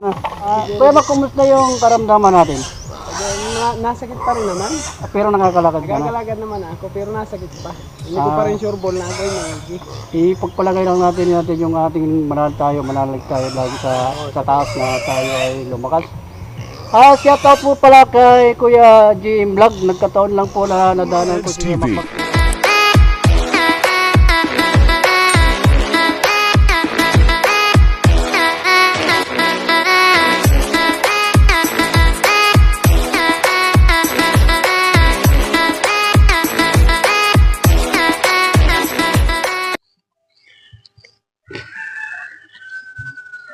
Ah, Kuya Mac, kumusta yung karamdaman natin? Na, nasakit pa rin naman. Ah, Pero nakakalakad ka na. Nagagalagad naman ako, pero nasakit pa. Hindi ko pa rin sure ball na ako yung energy. Ipagpalagay lang natin natin yung ating manal tayo, manalig tayo lagi sa, sa taas na tayo ay lumakas. Ah, shout out po pala kay Kuya GM Vlog. Nagkataon lang po na nadanan ko si Kuya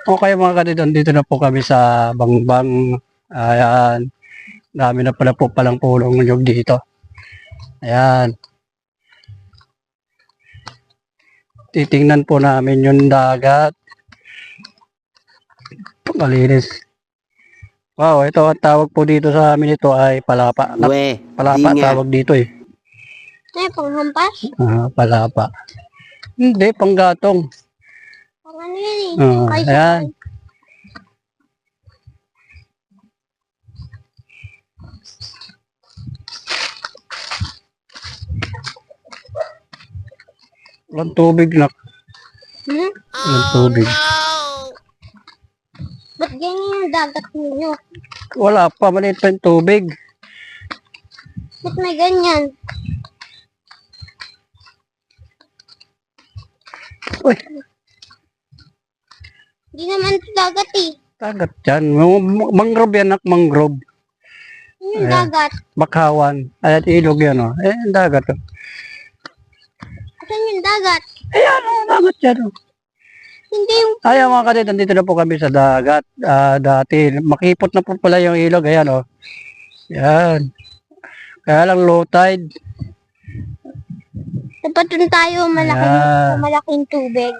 Okay mga kadidon, dito na po kami sa Bangbang. Ayan. Dami na pala po palang pulong nyog dito. Ayan. Titingnan po namin yung dagat. Pangalinis. Wow, ito ang tawag po dito sa amin ito ay palapa. Na- We, palapa tawag dito eh. Ay, panghampas? Ah, palapa. Hindi, panggatong. Ano yan eh? Ah, Ay, ayan. Walang tubig na. Hmm? Walang tubig. Ba't ganyan yung dagat ninyo? Wala pa, maliit pa yung tubig. Ba't may ganyan? Uy, Hindi naman ito dagat eh. tagat yan. Mangrove yan, nak, mangrove. Ano yung dagat? Bakawan. Ayan, ilog yan, oh. Eh, dagat, oh. Saan yung dagat? Ayan, oh, dagat yan, oh. Hindi yung... Ayan mga kadit, nandito na po kami sa dagat. Ah, dati, makipot na po pala yung ilog. Ayan, oh. Yan. Kaya lang low tide. Dapat dun tayo malaking, Ayan. malaking tubig.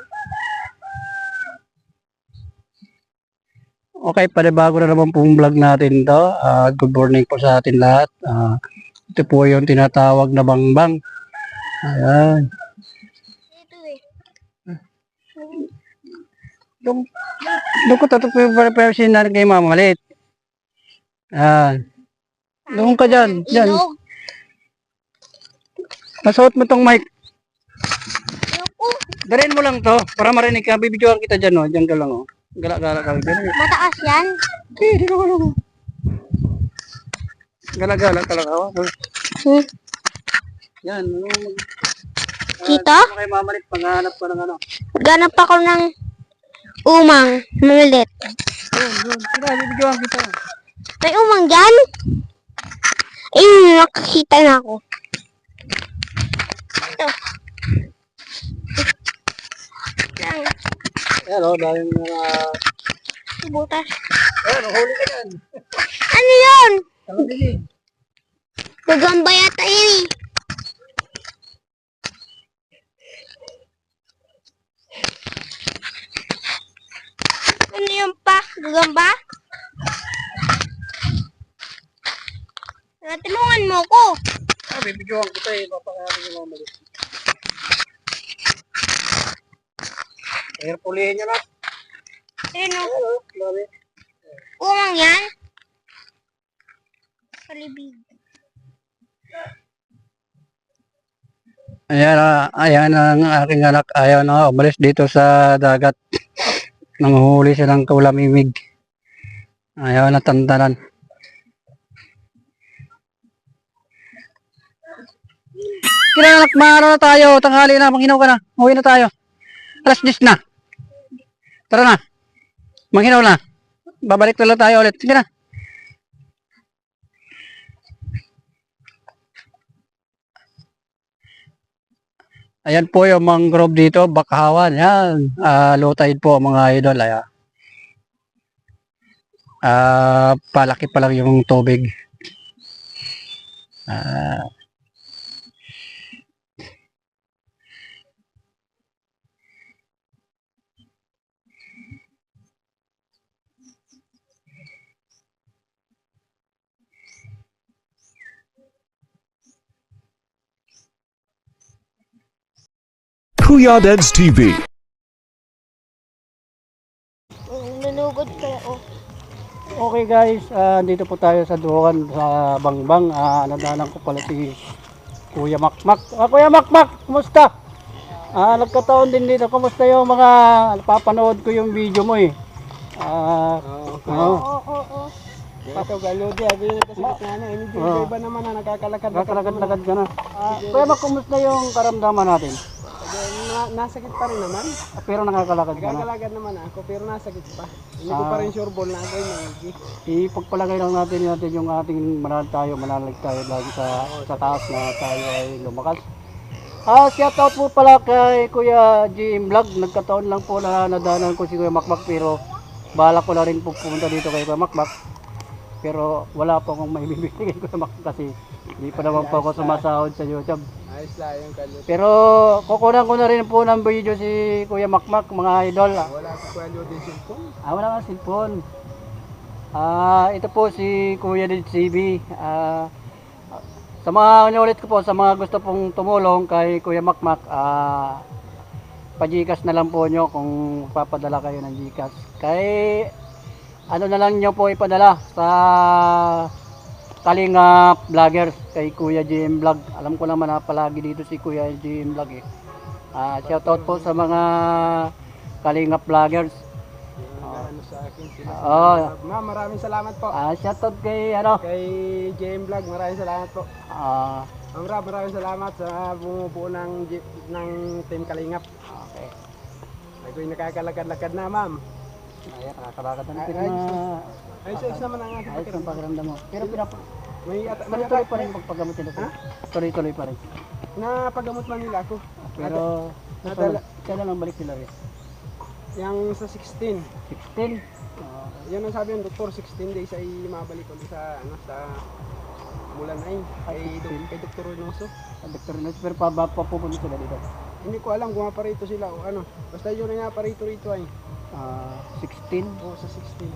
Okay, panibago na naman pong vlog natin to. Ah, good morning po sa atin lahat. Ah, ito po yung tinatawag na bangbang. Ayan. Ito eh. Yung, doon ko tato po yung preparation na kay mama malit. Ayan. Doon ka dyan. Dyan. Masuot mo tong mic. Darin mo lang to para marinig ka. Bibidyoan kita dyan, oh. Dyan ka lang, oh. Gala, gala, gala. Gala, Mataas yan. Eh, dito ka lang, oh. Gala, gala ka lang, oh. Hmm. Yan, ano, mag- Dito? Ano kay mamalit, paghahanap ka ng ano. Ganap ako ng umang. Maliit. Yun, yun. Tira, bibidyoan kita. May umang dyan? Ayun, nakakita na ako. Ito. Lang. Ayan, oh, dahil mga... Butas. Ayan, oh, huli ka yan. Ano yun? Ang dilig. Gagamba yata yun eh. Ano yun pa? Gagamba? Natulungan mo ko. Ah, bibidyoan kita eh. Papakahalin yung mamalit. Ayan, pulihin nyo na. Ayun o. Ayan, oh, grabe. Umang yan. Kalibig. Ayan, ah, ayan ang aking anak. Ayaw na umalis dito sa dagat. Nanguhuli siya ng kaulamimig. Ayaw na tandanan. Kaya anak, maano na tayo. Tanghali na, manginaw ka na. Uwi na tayo. Alas 10 na. Tara na. Manginaw na. Babalik na lang tayo ulit. Sige na. Ayan po yung mangrove dito, bakahawan. Yan. Ah, low tide po mga idol. Ayan. Ah, palaki pa lang yung tubig. Ah. Kuya Dads TV. Nalugod kaya oh. Okay guys, ah, dito po tayo sa Duhan sa Bangbang. Ah, nadanan ko pala si Kuya Makmak. Ah, Kuya Makmak, kumusta? Ah, nagkataon din dito. Kumusta yung mga napapanood ko yung video mo eh. Ah, oo. Oo, oo, oo. Ito, galo di. Abi yung nagkasakit na ano. Hindi Oo. iba naman na nakakalakad. Kakalagad-lagad ka na. Ah, Kuya kumusta yung karamdaman natin? Na, nasakit pa rin naman. Pero nakakalakad ka na. Nakakalakad naman ako, pero nasakit pa. Hindi ko Ah. pa rin sure ball na ako yung nangyay. Ipagpalagay lang natin natin yung ating manal tayo, manalig tayo lagi sa, sa taas na tayo ay lumakas. Ah, shout out po pala kay Kuya GM Vlog. Nagkataon lang po na nadanan ko si Kuya Makmak pero bala ko na rin po pumunta dito kay Kuya Makmak. Pero wala po akong maibibigay kay Kuya Makmak kasi hindi pa naman po ako sumasahod sa YouTube. Ayos lang yung kalut. Pero kukunan ko na rin po ng video si Kuya Makmak mga idol. Wala sa kwalo din cellphone. Ah, wala kang cellphone. Ah, ito po si Kuya Did CB. Ah, sa mga ulit ko po, sa mga gusto pong tumulong kay Kuya Makmak, ah, pa-Gcash na lang po nyo kung papadala kayo ng Gcash. Kay, ano na lang nyo po ipadala sa Kalinga Vloggers kay Kuya GM Vlog. Alam ko naman na palagi dito si Kuya GM Vlog eh. Ah, shoutout po sa mga Kalinga Vloggers. Ano sa akin. Sila Oo. Ma'am, maraming salamat po. Ah, shoutout kay ano? Kay JM Vlog, maraming salamat po. Ah, Ma'am Rab, maraming salamat sa bumubuo ng, ng Team Kalingap. okay. Ako'y nakakalakad-lakad na, ma'am. Na Ay- pero ayos na Ayos, ayos naman ang ating ayos ang pakiramdam. pakiramdam mo. Pero pinap May, at, may ata- pa rin pagpagamot nila. Tuloy-tuloy pa rin. Napagamot man nila ako. Pero Nadala- kailan lang balik sila rin? Yung sa 16. 16? Uh, yan ang sabi ng doktor, 16 days ay mabalik ulit sa, ano, sa Mulan ay kay, dok, kay Dr. Reynoso. Ang doktor na pero pa ba pa pupunta sila dito? Hindi ko alam kung aparito sila o ano. Basta yun ang aparito rito ay. Ah, 16? O sa 16.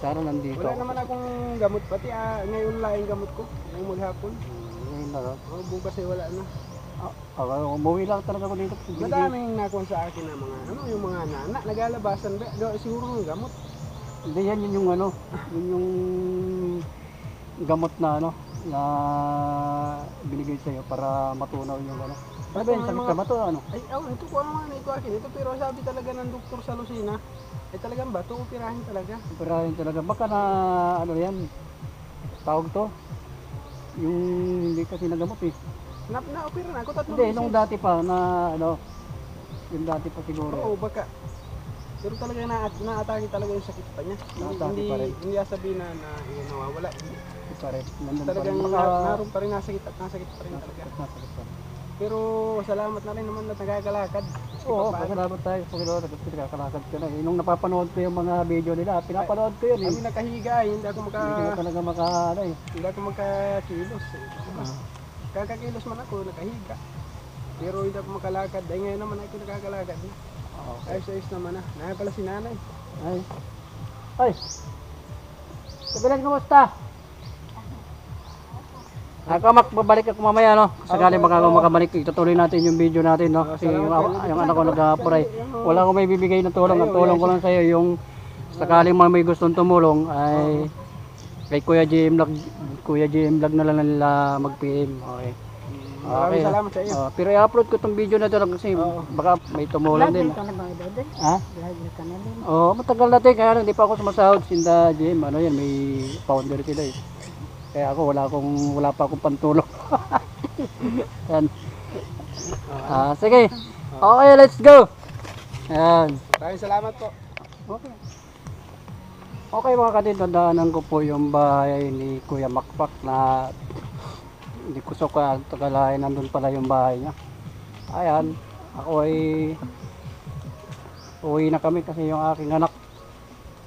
Sana nandito. Wala naman akong gamot. Pati ah, ngayon lang yung gamot ko. Ngayong maghapon. Ngayon na. no? O bukas ay wala na. Ah, ah, umuwi lang talaga ako dito. Madaming nakuha sa akin na mga ano yung mga nana nagalabasan ba do siguro ng gamot. Hindi yan yun yung ano, yun yung gamot na ano, na binigay sa'yo para matunaw yung ano. Ano ba yung sakit sa bato ano? Ay, oh, ito ko naman ito akin. Ito pero sabi talaga ng doktor sa Lucina, ay talagang bato operahin talaga. Operahin talaga. Baka na ano yan, tawag to, yung hindi kasi nagamot eh. Na, na-opera na ako tatlong Hindi, nung dati pa na ano, yung dati pa siguro. Oo, baka. Pero talaga na naatake talaga yung sakit pa niya. Naatake hindi, pa rin. hindi sabihin na, na yun, nawawala. Hindi. Pa rin. Nandun pa rin. Talagang Baka, na, naroon pa rin nasakit at nasakit pa rin talaga. nasakit pa rin. Pero salamat na rin naman na nagagalakad. Oo, pasalamat tayo sa Panginoon at kasi nakakalakad ka na. Eh, Nung napapanood ko yung mga video nila, pinapanood ko yun eh. Kami nakahiga eh, hindi ako maka Hindi ko talaga maka, ano eh. hindi ako magkakilos. Eh. Ah. Kakakilos man ako, nakahiga. Pero hindi ako makalakad. Dahil ngayon naman ako nakakalakad. Eh. Okay. Ayos ayos naman na. Naya pala si nanay. Ay. Ay. Kabilang kumusta? Ako mak babalik ako mamaya no. Sakali baka ako makabalik itutuloy natin yung video natin no. Kasi yung, yung anak ko nag-apply. Wala akong may bibigay na tulong. Ang tulong ko lang sa iyo yung sakaling mga may gustong tumulong ay kay Kuya GM Vlog Kuya GM Vlog na lang nila mag-PM. Okay. Okay. salamat sa iyo. Oh, pero i-upload ko tong video na to lang kasi baka may tumulong din. Na? Ha? Na oh, matagal natin kaya lang hindi pa ako sumasahod sinda Jim. Ano yan, may founder sila eh. Kaya ako wala akong wala pa akong pantulong. yan. Ah, sige. Okay, let's go. Ayan. Maraming salamat po. Okay. Okay mga katid, tandaanan ko po yung bahay ni Kuya Makpak na hindi ko so ka tagalayan nandun pala yung bahay niya. Ayan, ako ay uwi na kami kasi yung aking anak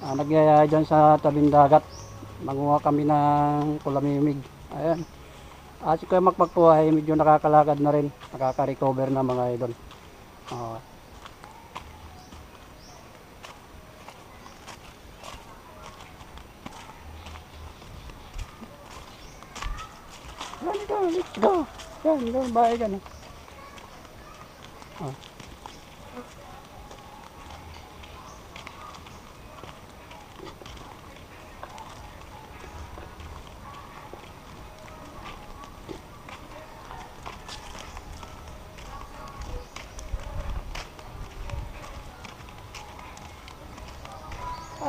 ah, nagyaya dyan sa tabing dagat. Manguha kami ng kulamimig. Ayan. Si Kuya Makpak po ay medyo nakakalakad na rin. Nakaka-recover na mga idol. Ah, Let's go, let's go. Yan, yan, bahay ka na.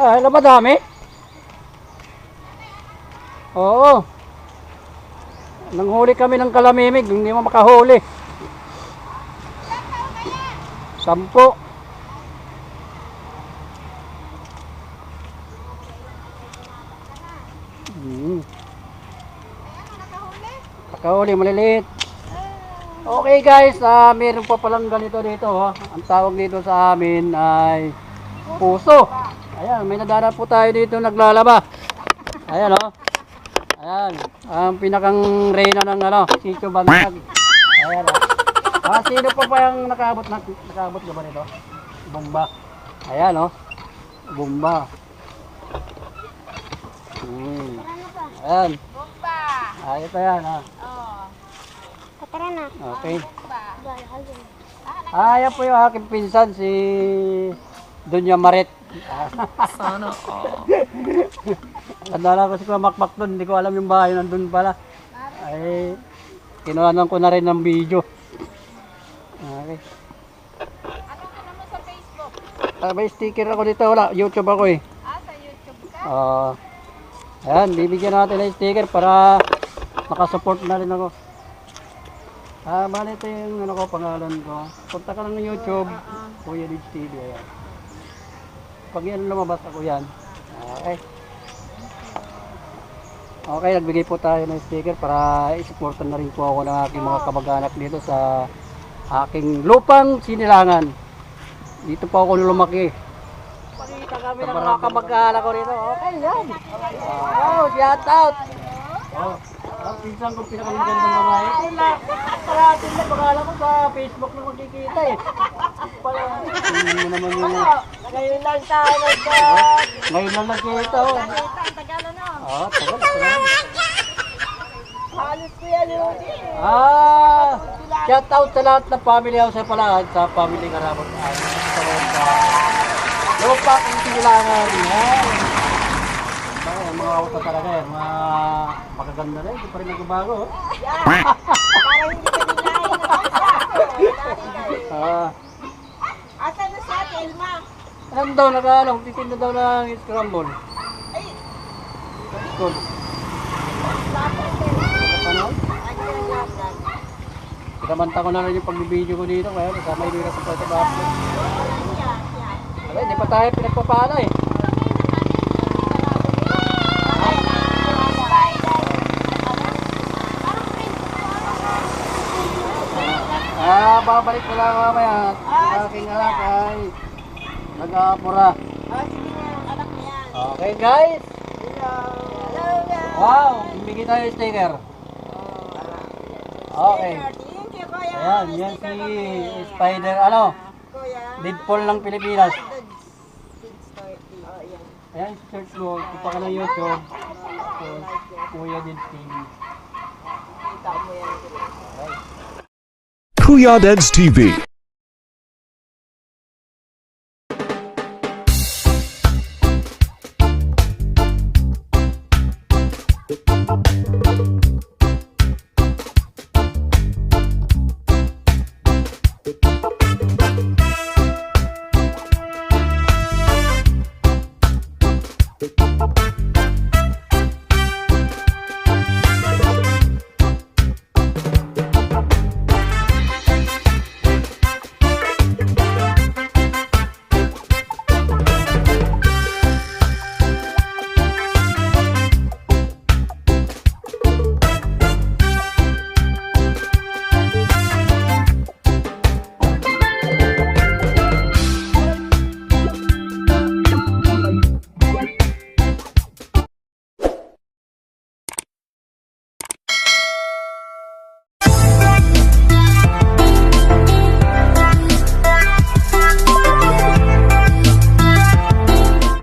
Ah, alam ba dami? Oo. Nanghuli kami ng kalamimig, hindi mo makahuli. Sampo. Hmm. Nakahuli, maliliit. Okay guys, ah meron pa palang ganito dito. Oh. Ang tawag dito sa amin ay puso. Ayan, may nadara po tayo dito naglalaba. Ayan oh. Ayan, ang pinakang reyna ng ano, Sitio Bantag. Ayan oh. Ah, sino pa pa yung nakaabot na nakaabot ka ba nito? Bomba. Ayan oh. Bomba. Hmm. Ayan. Bomba. Ah, ito yan ah. Oh. Tara na. Okay. Ah, yan po yung aking pinsan, si Dunya Maret. Sana all. Tandaan ko si Kuya Makmak doon, hindi ko alam yung bahay nandun pala. Ay, kinuhanan ko na rin ng video. Okay. Ah, may sticker ako dito, wala. YouTube ako eh. Ah, sa YouTube ka? Ah, ayan, bibigyan natin ng sticker para makasupport na rin ako. Ah, bali ito yung ano ko, pangalan ko. Punta ka lang ng YouTube, Kuya Lidge TV. Ayan. Pag yan lumabas ako yan. Okay. Okay, nagbigay po tayo ng sticker para isupportan na rin po ako ng aking mga kamag-anak dito sa aking lupang sinilangan. Dito po ako lumaki. Pakita kami ng mga kamag-anak ko rito. Okay, yan. Wow, shout out. Oh, ang pinsan ko pinakamagandang babae. Yun lang. Parating na pangalan ko sa Facebook na magkikita eh. Pala, hindi mo naman yung... Ngayon lang tayo nagka... Ngayon lang nagkita oh. Ang tagal na. Ah, tagal. tagal. Halos ko yan yun. Ah, shout out sa lahat ng family house sa pala sa family karabot ay sa sa lupa kung kailangan ang mga auto talaga yan, mga magaganda na, hindi pa rin nagbabago. oh. Para hindi ka biglayin. Ah, Asa na siya, Telma? Ano daw nag-ano, titinda daw ng scramble. Good. Kapanood? Pinamanta ko na rin yung pagbibideo ko dito, kaya kasama yung sa pagkabaplo. Wala, hindi pa tayo pinagpapala eh. Ah, babalik ko lang mamaya. Ang aking anak ay nag-aapura. Okay guys. Wow, bibigyan tayo sticker. Okay. Ayan, yan si Spider, ano? Deadpool ng Pilipinas. Ayan, search mo. Punta ka ng YouTube. So, Kuya Did TV. Kuya Deds TV.